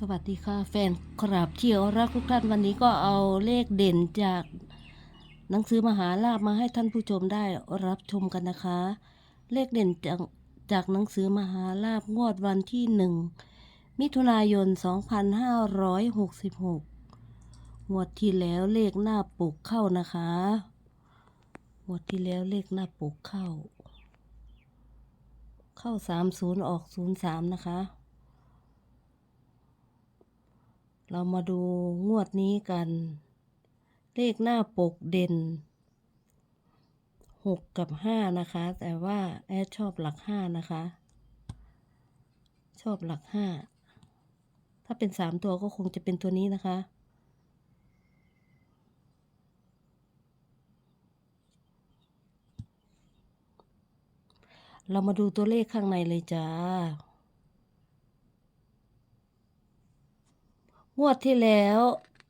สวัสดีค่ะ แฟนคลับที่รักทุกท่านวันนี้ก็เอาเลขเด่นจากหนังสือมหาลาภมาให้ท่านผู้ชมได้รับชมกันนะคะ เลขเด่นจากจากหนังสือมหาลาภงวดวันที่หนึ่งมิถุนายน 2566 งวดที่แล้วเลขหน้าปกเข้านะคะ งวดที่แล้วเลขหน้าปกเข้า เข้า 30 ออก 03 นะคะ เรามาดูงวดนี้กัน เลขหน้าปกเด่นหกกับห้านะคะ แต่ว่าแอดชอบหลักห้านะคะ ชอบหลักห้าถ้าเป็นสามตัวก็คงจะเป็นตัวนี้นะคะ เรามาดูตัวเลขข้างในเลยจ้า งวดที่แล้ว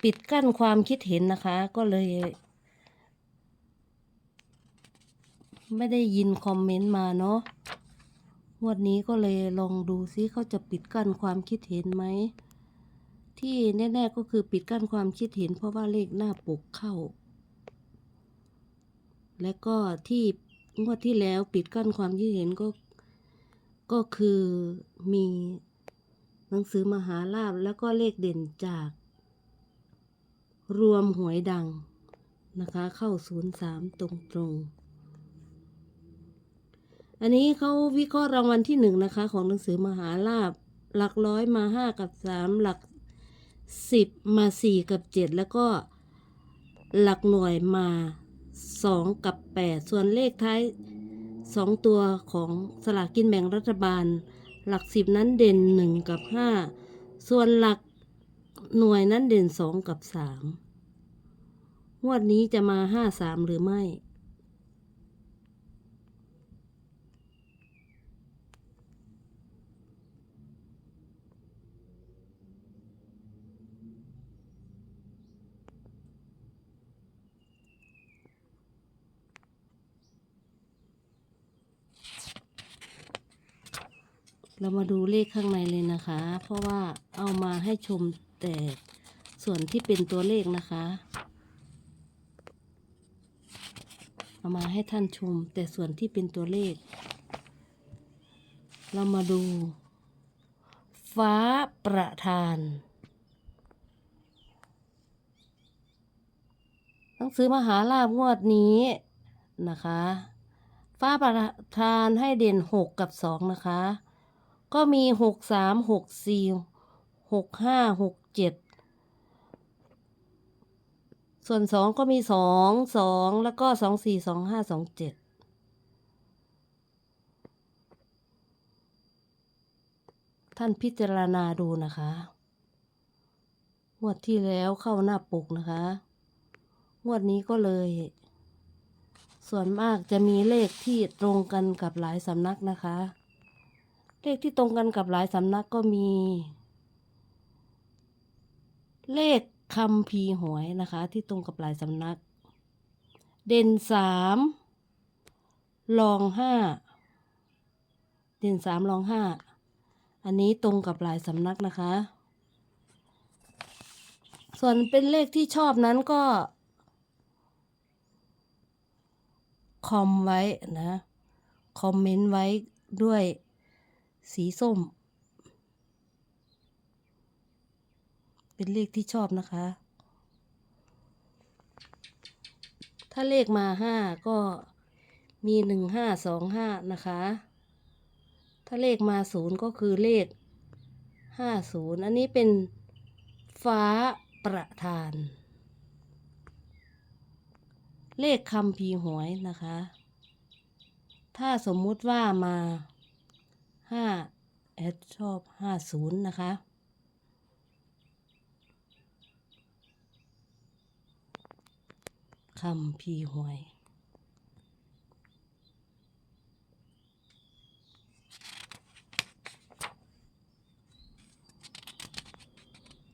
ปิดกั้นความคิดเห็นนะคะ ก็เลย ไม่ได้ยินคอมเมนต์มาเนาะงวดนี้ก็เลยลองดูซิเขาจะปิดกั้นความคิดเห็นไหม ที่แน่ ๆ ก็คือปิดกั้นความคิดเห็น เพราะว่าเลขหน้าปกเข้า และก็ที่งวดที่แล้วปิดกั้นความคิดเห็นก็ ก็คือมี หนังสือมหาลาภแล้วก็เลขเด่นจาก รวมหวยดังนะคะ เข้า03ตรงตรงอันนี้เขาวิเคราะห์รางวัลที่หนึ่งนะคะ ของหนังสือมหาลาภหลักร้อยมาห้ากับสามหลักสิบมาสี่กับเจ็ดแล้วก็หลักหน่วยมาสองกับแปดส่วนเลขท้ายสองตัวของสลากกินแบ่งรัฐบาล หลักสิบนั้นเด่นหนึ่งกับห้าส่วนหลักหน่วยนั้นเด่นสองกับสามงวดนี้จะมาห้าสามหรือไม่ เรามาดูเลขข้างในเลยนะคะ เพราะว่าเอามาให้ชมแต่ส่วนที่เป็นตัวเลขนะคะ เอามาให้ท่านชมแต่ส่วนที่เป็นตัวเลข เรามาดู ฟ้าประธานหนังสือมหาลาภงวดนี้นะคะ ฟ้าประธานให้เด่นหกกับสองนะคะ ก็มีหกสามหกสี่หกห้าหกเจ็ดส่วนสองก็มีสองสองแล้วก็สองสี่สองห้าสองเจ็ดท่านพิจารณาดูนะคะงวดที่แล้วเข้าหน้าปกนะคะงวดนี้ก็เลย ส่วนมากจะมีเลขที่ตรงกันกับหลายสำนักนะคะ เลขที่ตรงกันกับหลายสำนักก็มี เลขคำพีหวยนะคะ ที่ตรงกับหลายสำนัก เด่นสามรองห้าเด่นสามรองห้าอันนี้ตรงกับหลายสำนักนะคะ ส่วนเป็นเลขที่ชอบนั้นก็ คอมไว้นะ คอมเมนต์ไว้ด้วย สีส้ม เป็นเลขที่ชอบนะคะ ถ้าเลขมาห้าก็มีหนึ่งห้าสองห้านะคะ ถ้าเลขมาศูนย์ก็คือเลขห้าศูนย์อันนี้เป็นฟ้าประธาน เลขคำพีหวยนะคะ ถ้าสมมุติว่ามา ห้าแอดชอบห้าศูนย์นะคะคำพีหวย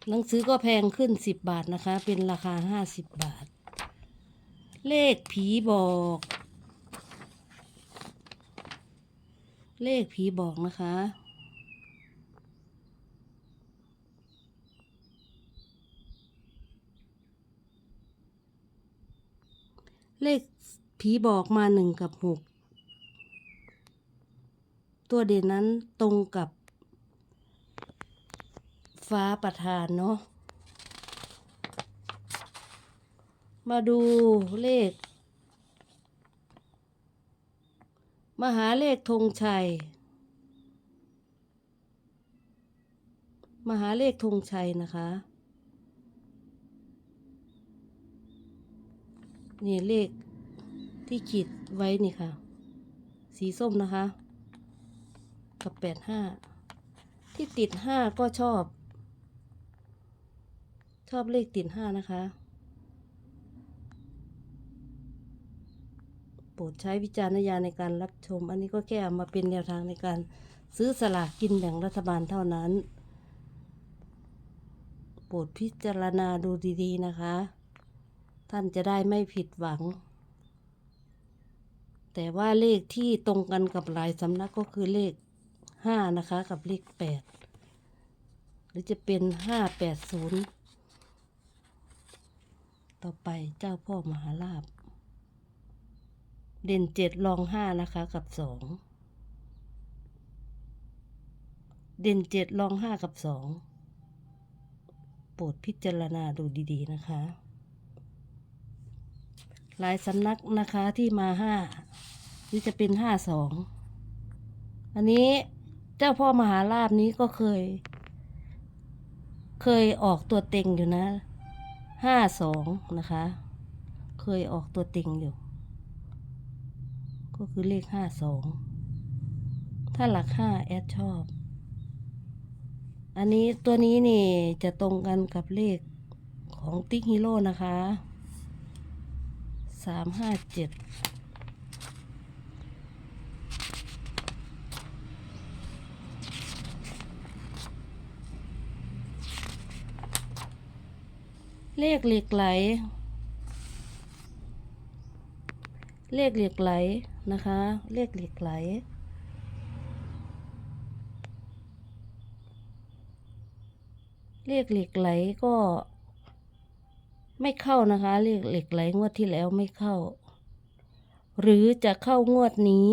หนังสือก็แพงขึ้นสิบบาทนะคะ เป็นราคาห้าสิบบาท เลขผีบอก เลขผีบอกนะคะ เลขผีบอกมาหนึ่งกับหกตัวเด่นนั้นตรงกับ ฟ้าประธานเนาะมาดูเลข มหาเลขธงชัย มหาเลขธงชัยนะคะ นี่เลขที่ขีดไว้นี่ค่ะ สีส้มนะคะ กับแปดห้า ที่ติดห้าก็ชอบ ชอบเลขติดห้านะคะ โป รดใช้วิจารณญาณในการรับชม อันนี้ก็แค่เอามาเป็นแนวทางในการซื้อสลากกินแบ่งรัฐบาลเท่านั้น โปรดพิจารณาดูดีๆนะคะ ท่านจะได้ไม่ผิดหวัง แต่ว่าเลขที่ตรงกันกับหลายสำนักก็คือเลขห้านะคะ กับเลขแปดหรือจะเป็นห้าแปดศูนย์ต่อไปเจ้าพ่อมหาลาบ เด่นเจ็ดรองห้านะคะกับสองเด่นเจ็ดรองห้ากับสองโปรดพิจารณาดูดีๆนะคะ หลายสำนักนะคะที่มาห้าหรือจะเป็นห้าสองอันนี้เจ้าพ่อมหาลาบนี้ก็เคย เคยออกตัวเต็งอยู่นะห้าสองนะคะ เคยออกตัวเต็งอยู่ ก็คือเลขห้าสองถ้าหลักห้าแอดชอบ อันนี้ตัวนี้นี่จะตรงกันกับเลขของติ๊กฮีโร่นะคะสามห้าเจ็ดเลขเหล็กไหล เลขเหล็กไหลนะคะ เลขเหล็กไหล เลขเหล็กไหลก็ ไม่เข้านะคะ เลขเหล็กไหลงวดที่แล้วไม่เข้า หรือจะเข้างวดนี้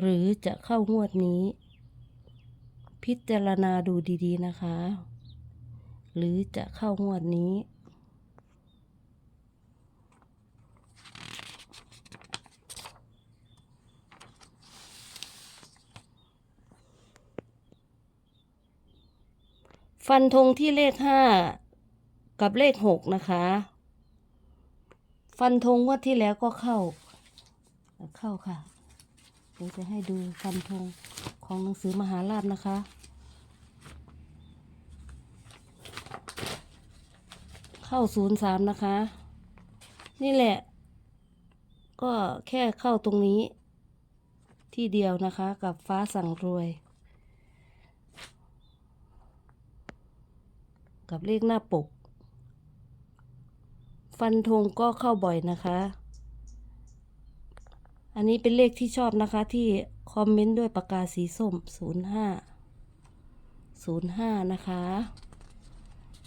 หรือจะเข้างวดนี้ พิจารณาดูดีๆนะคะ หรือจะเข้างวดนี้ ฟันธงที่เลขห้ากับเลขหกนะคะ ฟันธงว่าที่แล้วก็เข้า เข้าค่ะเดี๋ยวจะให้ดูฟันธงของหนังสือมหาราชนะคะ เข้าศูนย์สามนะคะ นี่แหละ ก็แค่เข้าตรงนี้ ที่เดียวนะคะกับฟ้าสั่งรวย กับเลขหน้าปก ฟันธงก็เข้าบ่อยนะคะ อันนี้เป็นเลขที่ชอบนะคะที่คอมเมนต์ด้วยปากกาสีส้ม 05 05 นะคะ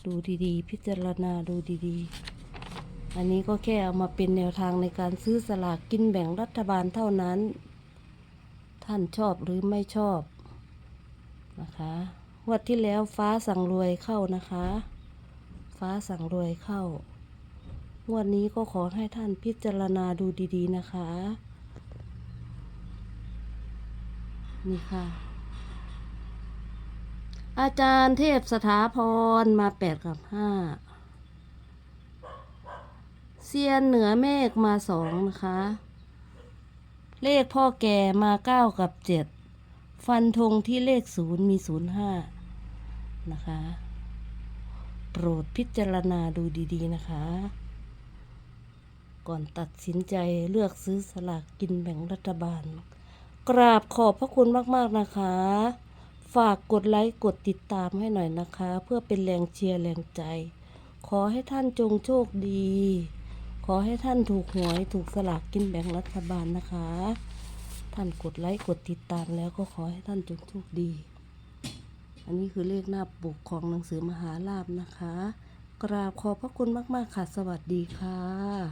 ดูดีๆ พิจารณาดูดีๆ อันนี้ก็แค่เอามาเป็นแนวทางในการซื้อสลากกินแบ่งรัฐบาลเท่านั้น ท่านชอบหรือไม่ชอบนะคะ วดที่แล้วฟ้าสั่งรวยเข้านะคะ ฟ้าสั่งรวยเข้างวดนี้ก็ขอให้ท่านพิจารณาดูดีๆนะคะ นี่ค่ะ อาจารย์เทพสถาพรมาแปดกับห้าเซียนเหนือเมฆมาสองนะคะ เลขพ่อแก่มาเก้ากับเจ็ดฟันธงที่เลขศูนย์มีศูนย์ห้า นะคะ โปรดพิจารณาดูดีๆนะคะ ก่อนตัดสินใจเลือกซื้อสลากกินแบ่งรัฐบาล กราบขอบพระคุณมากๆนะคะ ฝากกดไลค์กดติดตามให้หน่อยนะคะ เพื่อเป็นแรงเชียร์แรงใจ ขอให้ท่านจงโชคดี ขอให้ท่านถูกหวยถูกสลากกินแบ่งรัฐบาลนะคะ ท่านกดไลค์กดติดตามแล้วก็ขอให้ท่านจงโชคดี อันนี้คือเลขหน้าปกของหนังสือมหาลาบนะคะ กราบขอบพระคุณมาก ๆ ค่ะ สวัสดีค่ะ